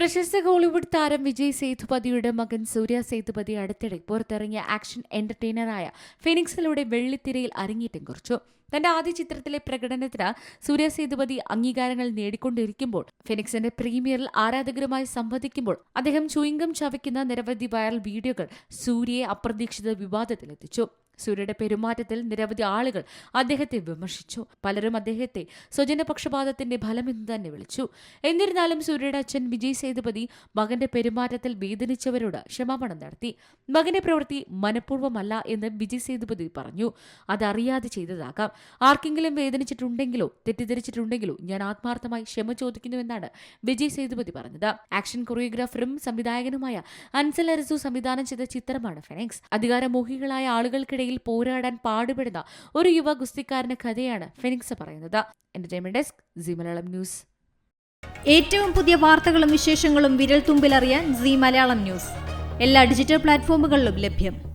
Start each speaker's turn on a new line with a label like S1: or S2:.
S1: പ്രശസ്ത ഹോളിവുഡ് താരം വിജയ് സേതുപതിയുടെ മകൻ സൂര്യ സേതുപതി അടുത്തിടെ പുറത്തിറങ്ങിയ ആക്ഷൻ എന്റർടൈനറായ ഫിനിക്സിലൂടെ വെള്ളിത്തിരയിൽ അരങ്ങേറ്റം കുറിച്ചു. തന്റെ ആദ്യ ചിത്രത്തിലെ പ്രകടനത്തിന് സൂര്യ സേതുപതി അംഗീകാരങ്ങൾ നേടിക്കൊണ്ടിരിക്കുമ്പോൾ ഫിനിക്സിന്റെ പ്രീമിയറിൽ ആരാധകരുമായി സംവദിക്കുമ്പോൾ അദ്ദേഹം ചുയിങ്കം ചവയ്ക്കുന്ന നിരവധി വൈറൽ വീഡിയോകൾ സൂര്യയെ അപ്രതീക്ഷിത വിവാദത്തിലെത്തിച്ചു. സൂര്യയുടെ പെരുമാറ്റത്തിൽ നിരവധി ആളുകൾ അദ്ദേഹത്തെ വിമർശിച്ചു. പലരും അദ്ദേഹത്തെ സ്വജനപക്ഷപാതത്തിന്റെ ഫലമെന്ന് തന്നെ വിളിച്ചു. എന്നിരുന്നാലും സൂര്യയുടെ അച്ഛൻ വിജയ് സേതുപതി മകന്റെ പെരുമാറ്റത്തിൽ വേദനിച്ചവരോട് ക്ഷമാപണം നടത്തി. മകന്റെ പ്രവൃത്തി മനഃപൂർവമല്ല എന്ന് വിജയ് സേതുപതി പറഞ്ഞു. അതറിയാതെ ചെയ്തതാകാം. ആർക്കെങ്കിലും വേദനിച്ചിട്ടുണ്ടെങ്കിലോ തെറ്റിദ്ധരിച്ചിട്ടുണ്ടെങ്കിലോ ഞാൻ ആത്മാർത്ഥമായി ക്ഷമ ചോദിക്കുന്നുവെന്നാണ് വിജയ് സേതുപതി പറഞ്ഞത്. ആക്ഷൻ കൊറിയോഗ്രാഫറും സംവിധായകനുമായ അൻസൽ അരസു സംവിധാനം ചെയ്ത ചിത്രമാണ് ഫെനിക്സ്. അധികാരമോഹികളായ ആളുകൾക്കിടയിൽ പോരാടാൻ പാടുപെടുന്ന ഒരു യുവ ഗുസ്തിക്കാരന്റെ കഥയാണ് ഫെനിക്സ് പറയുന്നത്. Entertainment desk Zee Malayalam news
S2: ഏറ്റവും പുതിയ വാർത്തകളും വിശേഷങ്ങളും വിരൽ തുമ്പിലറിയാൻ സി മലയാളം ന്യൂസ് എല്ലാ ഡിജിറ്റൽ പ്ലാറ്റ്ഫോമുകളിലും ലഭ്യം.